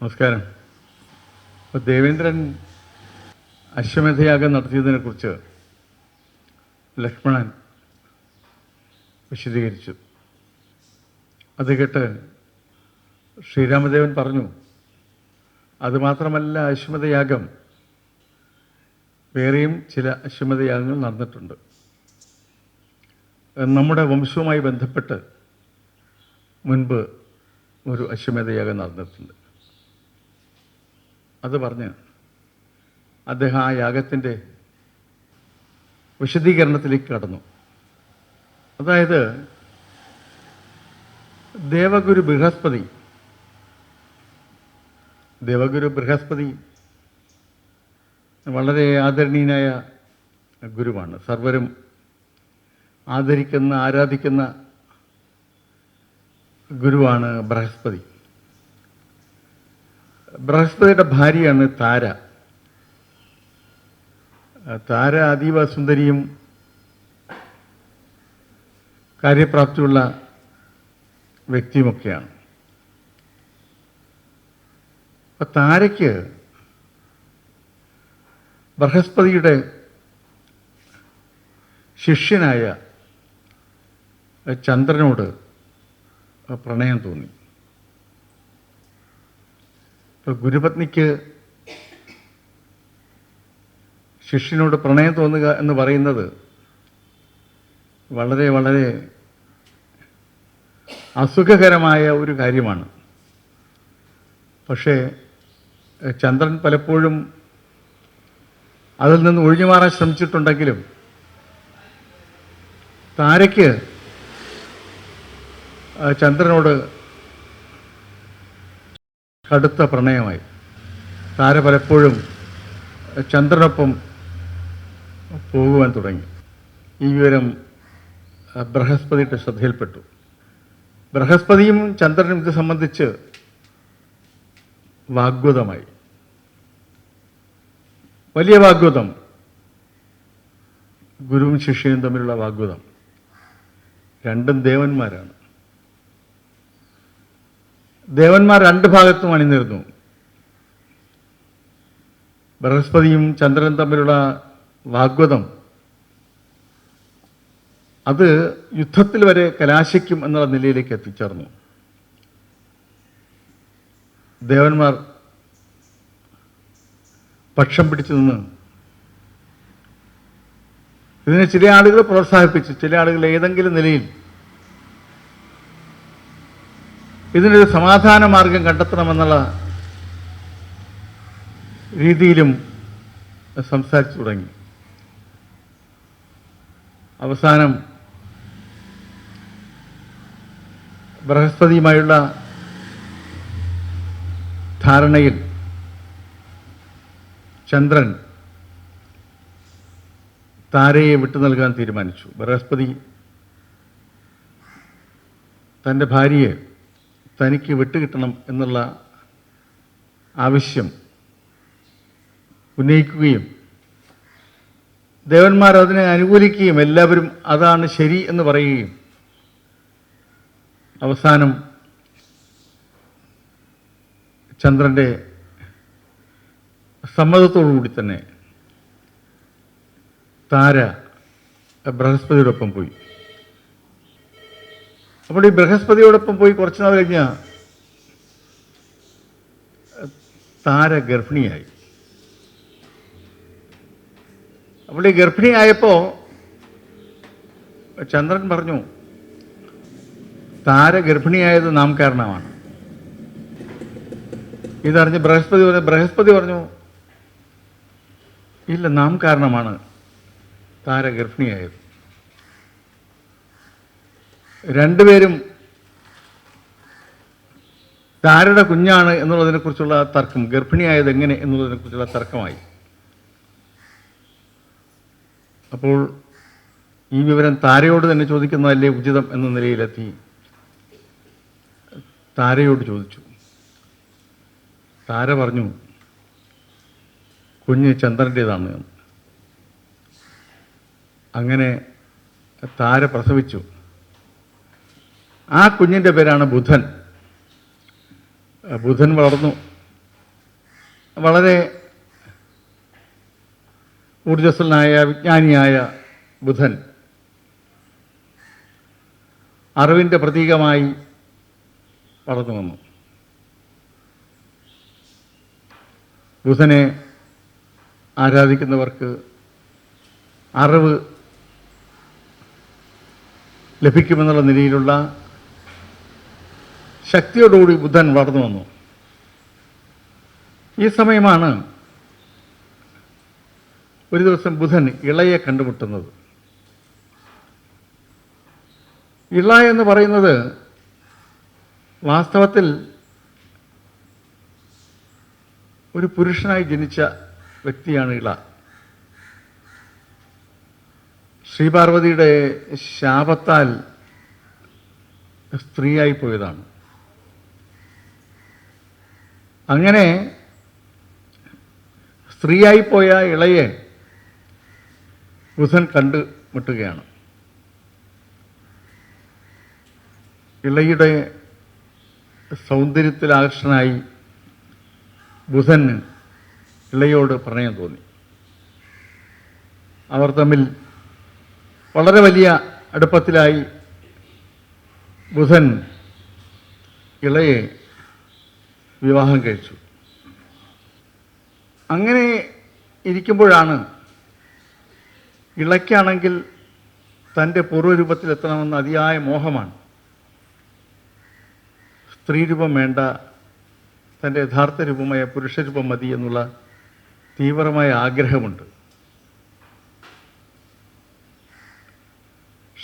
നമസ്കാരം. അപ്പോൾ ദേവേന്ദ്രൻ അശ്വമേധയാഗം നടത്തിയതിനെക്കുറിച്ച് ലക്ഷ്മണൻ വിശദീകരിച്ചു. അത് കേട്ട് ശ്രീരാമദേവൻ പറഞ്ഞു അതുമാത്രമല്ല അശ്വമതയാഗം വേറെയും ചില അശ്വമതയാഗങ്ങൾ നടന്നിട്ടുണ്ട്. നമ്മുടെ വംശവുമായി ബന്ധപ്പെട്ട് മുൻപ് ഒരു അശ്വമേധയാഗം നടന്നിട്ടുണ്ട്. അത് പറഞ്ഞ് അദ്ദേഹം ആ യാഗത്തിന്റെ വിശദീകരണത്തിലേക്ക് കടന്നു. അതായത് ദേവഗുരു ബൃഹസ്പതി ദേവഗുരു ബൃഹസ്പതി വളരെ ആദരണീയനായ ഗുരുവാണ്. സർവരും ആദരിക്കുന്ന ആരാധിക്കുന്ന ഗുരുവാണ് ബൃഹസ്പതി. ബൃഹസ്പതിയുടെ ഭാര്യയാണ് താര. താര അതീവ സുന്ദരിയും കാര്യപ്രാപ്തിയുള്ള വ്യക്തിയുമൊക്കെയാണ്. അപ്പം താരയ്ക്ക് ബൃഹസ്പതിയുടെ ശിഷ്യനായ ചന്ദ്രനോട് പ്രണയം തോന്നി. ഇപ്പോൾ ഗുരുപത്നിക്ക് ശിഷ്യനോട് പ്രണയം തോന്നുക എന്ന് പറയുന്നത് വളരെ വളരെ അസുഖകരമായ ഒരു കാര്യമാണ്. പക്ഷേ ചന്ദ്രൻ പലപ്പോഴും അതിൽ നിന്ന് ഒഴിഞ്ഞു മാറാൻ ശ്രമിച്ചിട്ടുണ്ടെങ്കിലും താരയ്ക്ക് ചന്ദ്രനോട് കടുത്ത പ്രണയമായി. താര പലപ്പോഴും ചന്ദ്രനൊപ്പം പോകുവാൻ തുടങ്ങി. ഈ വിവരം ബൃഹസ്പതിയുടെ ശ്രദ്ധയിൽപ്പെട്ടു. ബൃഹസ്പതിയും ചന്ദ്രനും ഇത് സംബന്ധിച്ച് വാഗ്വതമായി വലിയ വാഗ്വതം ഗുരുവും ശിഷ്യനും തമ്മിലുള്ള വാഗ്വതം രണ്ടും ദേവന്മാരാണ്. ദേവന്മാർ രണ്ട് ഭാഗത്തും അണിനിരുന്നു. ബൃഹസ്പതിയും ചന്ദ്രൻ തമ്മിലുള്ള വാഗ്വതം അത് യുദ്ധത്തിൽ വരെ കലാശിക്കും എന്നുള്ള നിലയിലേക്ക് എത്തിച്ചേർന്നു. ദേവന്മാർ പക്ഷം പിടിച്ചു നിന്ന്. ഇതിനെ ചില ആളുകൾ പ്രോത്സാഹിപ്പിച്ചു. ചില ആളുകൾ ഏതെങ്കിലും നിലയിൽ ഇതിനൊരു സമാധാന മാർഗം കണ്ടെത്തണമെന്നുള്ള രീതിയിലും സംസാരിച്ചു തുടങ്ങി. അവസാനം ബൃഹസ്പതിയുമായുള്ള ധാരണയിൽ ചന്ദ്രൻ താരയെ വിട്ടു നൽകാൻ തീരുമാനിച്ചു. ബൃഹസ്പതി തന്റെ ഭാര്യയെ തനിക്ക് വിട്ടുകിട്ടണം എന്നുള്ള ആവശ്യം ഉന്നയിക്കുകയും ദേവന്മാർ അതിനെ അനുകൂലിക്കുകയും എല്ലാവരും അതാണ് ശരി എന്ന് പറയുകയും അവസാനം ചന്ദ്രന്റെ സമ്മതത്തോടുകൂടി തന്നെ താര ബൃഹസ്പതിയോടൊപ്പം പോയി. അപ്പോൾ ഈ ബൃഹസ്പതിയോടൊപ്പം പോയി കുറച്ച് നാൾ കഴിഞ്ഞ താര ഗർഭിണിയായി. അപ്പോൾ ഈ ഗർഭിണിയായപ്പോൾ ചന്ദ്രൻ പറഞ്ഞു താര ഗർഭിണിയായത് നാം കാരണമാണ്. ഇതറിഞ്ഞ് ബൃഹസ്പതി പറഞ്ഞു ബൃഹസ്പതി പറഞ്ഞു ഇല്ല നാം കാരണമാണ് താര ഗർഭിണിയായത്. രണ്ടുപേരും താരയുടെ കുഞ്ഞാണ് എന്നുള്ളതിനെക്കുറിച്ചുള്ള തർക്കം ഗർഭിണിയായത് എങ്ങനെ എന്നുള്ളതിനെക്കുറിച്ചുള്ള തർക്കമായി. അപ്പോൾ ഈ വിവരം താരയോട് തന്നെ ചോദിക്കുന്നതല്ലേ ഉചിതം എന്ന നിലയിലെത്തി. താരയോട് ചോദിച്ചു. താര പറഞ്ഞു കുഞ്ഞ് ചന്ദ്രന്റേതാണ് അങ്ങനെ താര പ്രസവിച്ചു. ആ കുഞ്ഞിന്റെ പേരാണ് ബുധൻ. ബുധൻ വളർന്നു. വളരെ ഊർജസ്വലനായ വിജ്ഞാനിയായ ബുധൻ അറിവിന്റെ പ്രതീകമായി വളർന്നു വന്നു. ബുധനെ ആരാധിക്കുന്നവർക്ക് അറിവ് ലഭിക്കുമെന്നുള്ള നിലയിലുള്ള ശക്തിയോടുകൂടി ബുദ്ധൻ വളർന്നു വന്നു. ഈ സമയമാണ് ഒരു ദിവസം ബുധൻ ഇളയെ കണ്ടുമുട്ടുന്നത്. ഇള എന്ന് പറയുന്നത് വാസ്തവത്തിൽ ഒരു പുരുഷനായി ജനിച്ച വ്യക്തിയാണ് ഇള. ശ്രീപാർവതിയുടെ ശാപത്താൽ സ്ത്രീയായി പോയതാണ്. അങ്ങനെ സ്ത്രീയായി പോയ ഇളയെ ബുധൻ കണ്ടു മുട്ടുകയാണ് ഇളയുടെ സൗന്ദര്യത്തിൽ ആകർഷനായി ബുധന് ഇളയോട് പ്രണയം തോന്നി. അവർ തമ്മിൽ വളരെ വലിയ അടുപ്പത്തിലായി ബുധൻ ഇളയെ വിവാഹം കഴിച്ചു. അങ്ങനെ ഇരിക്കുമ്പോഴാണ് ഇളയ്ക്കാണെങ്കിൽ തന്റെ പൂർവരൂപത്തിലെത്തണമെന്ന അതിയായ മോഹമാണ്. സ്ത്രീരൂപം വേണ്ട തന്റെ യഥാർത്ഥ രൂപമായ പുരുഷരൂപം മതി എന്നുള്ള തീവ്രമായ ആഗ്രഹമുണ്ട്.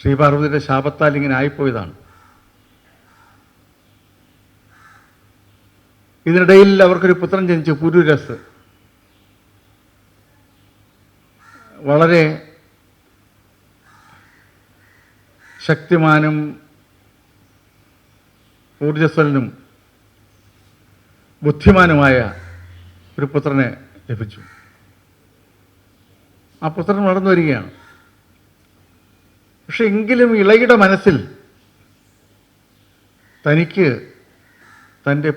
ശ്രീപാർവതിയുടെ ശാപത്താൽ ഇങ്ങനെ ആയിപ്പോയതാണ്. ഇതിനിടയിൽ അവർക്കൊരു പുത്രൻ ജനിച്ചു പുരുരസ്. വളരെ ശക്തിമാനും ഊർജസ്വലനും ബുദ്ധിമാനുമായ ഒരു പുത്രനെ ലഭിച്ചു. ആ പുത്രൻ വളർന്നു വരികയാണ്. പക്ഷെ എങ്കിലും ഇളയുടെ മനസ്സിൽ തനിക്ക് തന്റെ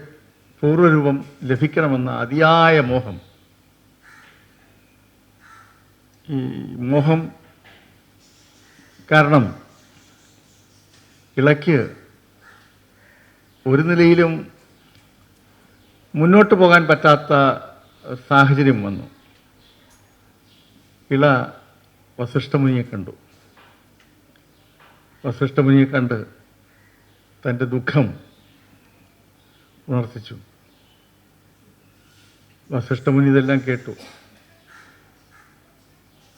പൂർവരൂപം ലഭിക്കണമെന്ന അതിയായ മോഹം. ഈ മോഹം കാരണം ഇളയ്ക്ക് ഒരു നിലയിലും മുന്നോട്ട് പോകാൻ പറ്റാത്ത സാഹചര്യം വന്നു. ഇള വസിഷ്ഠമുനിയെ കണ്ടു. വസിഷ്ഠമുനിയെ കണ്ട് തന്റെ ദുഃഖം ഉണർത്തിച്ചു. വസിഷ്ഠമുനി ഇതെല്ലാം കേട്ടു.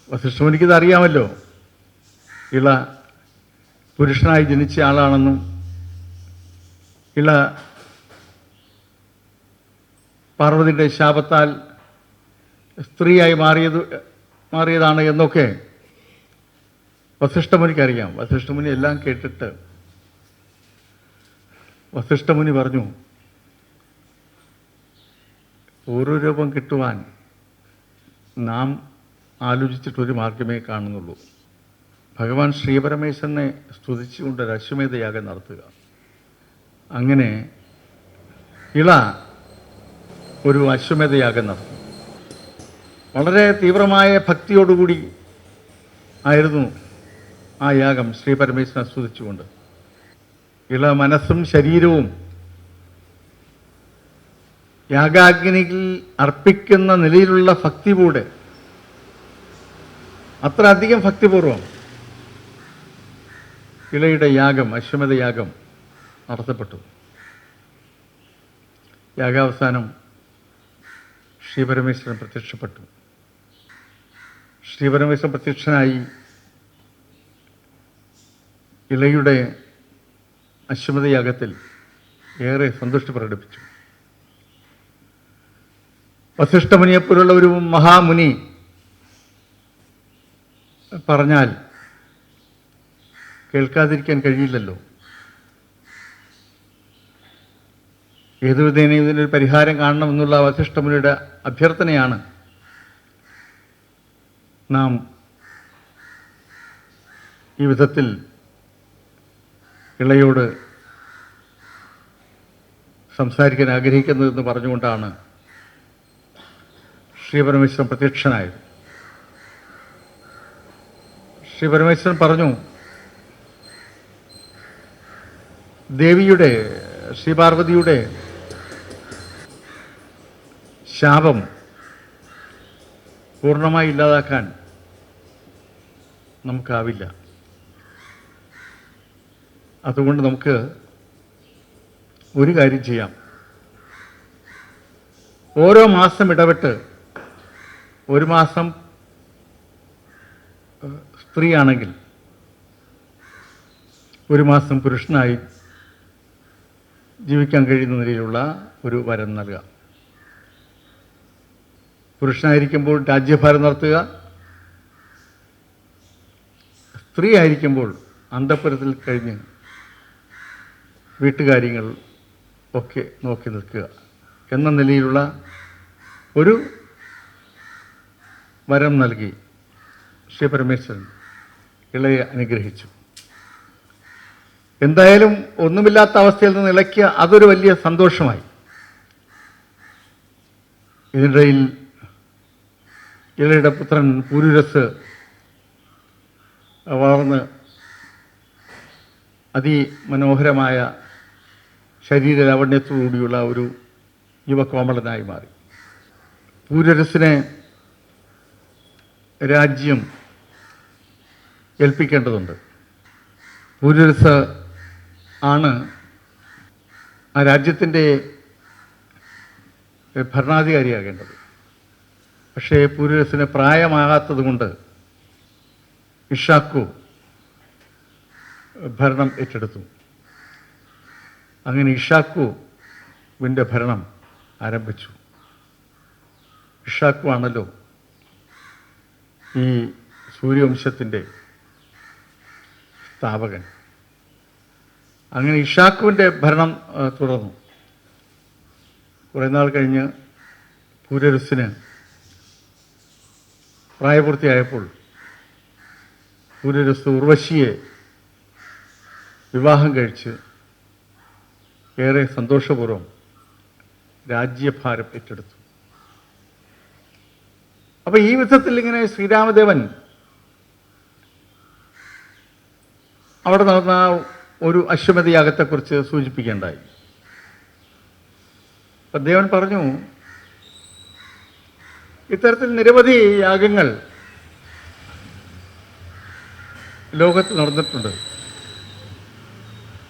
വസിഷ്ഠമുനിക്ക് ഇതറിയാമല്ലോ. ഇള പുരുഷനായി ജനിച്ച ആളാണെന്നും ഇള പാർവതിയുടെ ശാപത്താൽ സ്ത്രീയായി മാറിയത് മാറിയതാണ് എന്നൊക്കെ വസിഷ്ഠമുനിക്കറിയാം വസിഷ്ഠമുനി എല്ലാം കേട്ടിട്ട് വസിഷ്ഠമുനി പറഞ്ഞു പൂർവരൂപം കിട്ടുവാൻ നാം ആലോചിച്ചിട്ടൊരു മാർഗമേ കാണുന്നുള്ളൂ. ഭഗവാൻ ശ്രീപരമേശ്വരനെ സ്തുതിച്ചുകൊണ്ട് ഒരു അശ്വമേധയാഗം നടത്തുക. അങ്ങനെ ഇള ഒരു അശ്വമേധയാഗം വളരെ തീവ്രമായ ഭക്തിയോടുകൂടി ആയിരുന്നു ആ യാഗം ശ്രീ പരമേശ്വരൻ ആസ്വദിച്ചുകൊണ്ട്. ഇള മനസ്സും ശരീരവും യാഗാഗ്നിയിൽ അർപ്പിക്കുന്ന നിലയിലുള്ള ഭക്തികൂടെ അത്ര അധികം ഭക്തിപൂർവം ഇളയുടെ യാഗം അശ്വമേധ യാഗം നടത്തപ്പെട്ടു. യാഗാവസാനം ശ്രീപരമേശ്വരൻ പ്രത്യക്ഷപ്പെട്ടു. ശ്രീപരമേശ്വരൻ പ്രത്യക്ഷനായി. ഇളയുടെ അശ്വമതയാഗത്തിൽ ഏറെ സന്തുഷ്ടി പ്രകടിപ്പിച്ചു. വസിഷ്ഠമുനിയെപ്പോലുള്ള ഒരു മഹാമുനി പറഞ്ഞാൽ കേൾക്കാതിരിക്കാൻ കഴിയില്ലല്ലോ. ഏതു വിധേന ഇതിനൊരു പരിഹാരം കാണണമെന്നുള്ള വസിഷ്ഠമുനിയുടെ അഭ്യർത്ഥനയാണ് നാം ഈ വിധത്തിൽ ഇളയോട് സംസാരിക്കാൻ ആഗ്രഹിക്കുന്നതെന്ന് പറഞ്ഞുകൊണ്ടാണ് ശ്രീ പരമേശ്വരൻ പ്രത്യക്ഷനായത്. ശ്രീ പരമേശ്വരൻ പറഞ്ഞു ദേവിയുടെ ശ്രീപാർവതിയുടെ ശാപം പൂർണമായി ഇല്ലാതാക്കാൻ നമുക്കാവില്ല. അതുകൊണ്ട് നമുക്ക് ഒരു കാര്യം ചെയ്യാം. ഓരോ മാസം ഇടപെട്ട് ഒരു മാസം സ്ത്രീയാണെങ്കിൽ ഒരു മാസം പുരുഷനായി ജീവിക്കാൻ കഴിയുന്ന നിലയിലുള്ള ഒരു വരം നൽകുക പുരുഷനായിരിക്കുമ്പോൾ രാജ്യഭാരം നടത്തുക. സ്ത്രീ ആയിരിക്കുമ്പോൾ അന്തപ്പുരത്തിൽ കഴിഞ്ഞ് വീട്ടുകാര്യങ്ങൾ ഒക്കെ നോക്കി നിൽക്കുക എന്ന നിലയിലുള്ള ഒരു വരം നൽകി ശ്രീ പരമേശ്വരൻ ഇളയെ അനുഗ്രഹിച്ചു. എന്തായാലും ഒന്നുമില്ലാത്ത അവസ്ഥയിൽ നിന്ന് ഇളക്കിയ അതൊരു വലിയ സന്തോഷമായി. ഇതിനിടയിൽ ഇളയുടെ പുത്രൻ പുരുരസ് വളർന്ന് അതിമനോഹരമായ ശരീര ലാവണ്യത്തോടുകൂടിയുള്ള ഒരു യുവകോമളനായി മാറി. പൂരരസിനെ രാജ്യം ഏൽപ്പിക്കേണ്ടതുണ്ട്. പൂരരസ് ആണ് ആ രാജ്യത്തിന്റെ ഭരണാധികാരിയാകേണ്ടത്. പക്ഷേ പുരുഷന് പ്രായമാകാത്തത് കൊണ്ട് ഇഷാക്കു ഭരണം ഏറ്റെടുത്തു. അങ്ങനെ ഇഷാക്കുവിന്റെ ഭരണം ആരംഭിച്ചു. ഇഷാക്കു ആണല്ലോ ഈ സൂര്യവംശത്തിന്റെ സ്ഥാപകൻ. അങ്ങനെ ഇഷാക്കുവിന്റെ ഭരണം തുടർന്നു. കുറേ നാൾ കഴിഞ്ഞ് പൂരരസിന് പ്രായപൂർത്തിയായപ്പോൾ പൂരരസ് ഉർവശിയെ വിവാഹം കഴിച്ച് ഏറെ സന്തോഷപൂർവം രാജ്യഭാരം ഏറ്റെടുത്തു. അപ്പൊ ഈ വിധത്തിൽ ഇങ്ങനെ ശ്രീരാമദേവൻ അവിടെ നടന്ന ഒരു അശ്വമതി യാഗത്തെക്കുറിച്ച് സൂചിപ്പിക്കേണ്ടായി. അപ്പം ദേവൻ പറഞ്ഞു ഇത്തരത്തിൽ നിരവധി യാഗങ്ങൾ ലോകത്ത് നടന്നിട്ടുണ്ട്.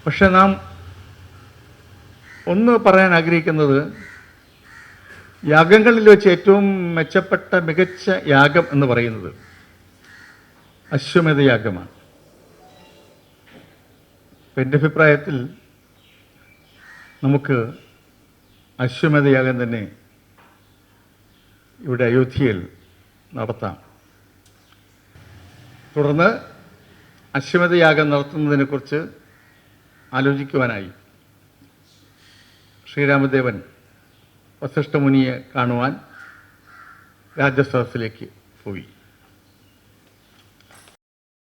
പക്ഷെ നാം ഒന്ന് പറയാൻ ആഗ്രഹിക്കുന്നത് യാഗങ്ങളിൽ വെച്ച് ഏറ്റവും മെച്ചപ്പെട്ട മികച്ച യാഗം എന്ന് പറയുന്നത് അശ്വമേധ യാഗമാണ്. എന്റെ അഭിപ്രായത്തിൽ നമുക്ക് അശ്വമേധ യാഗം തന്നെ ഇവിടെ അയോധ്യയിൽ നടത്താം. തുടർന്ന് അശ്വമതയാഗം നടത്തുന്നതിനെക്കുറിച്ച് ആലോചിക്കുവാനായി ശ്രീരാമദേവൻ വസിഷ്ഠമുനിയെ കാണുവാൻ രാജസദസ്സിലേക്ക് പോയി.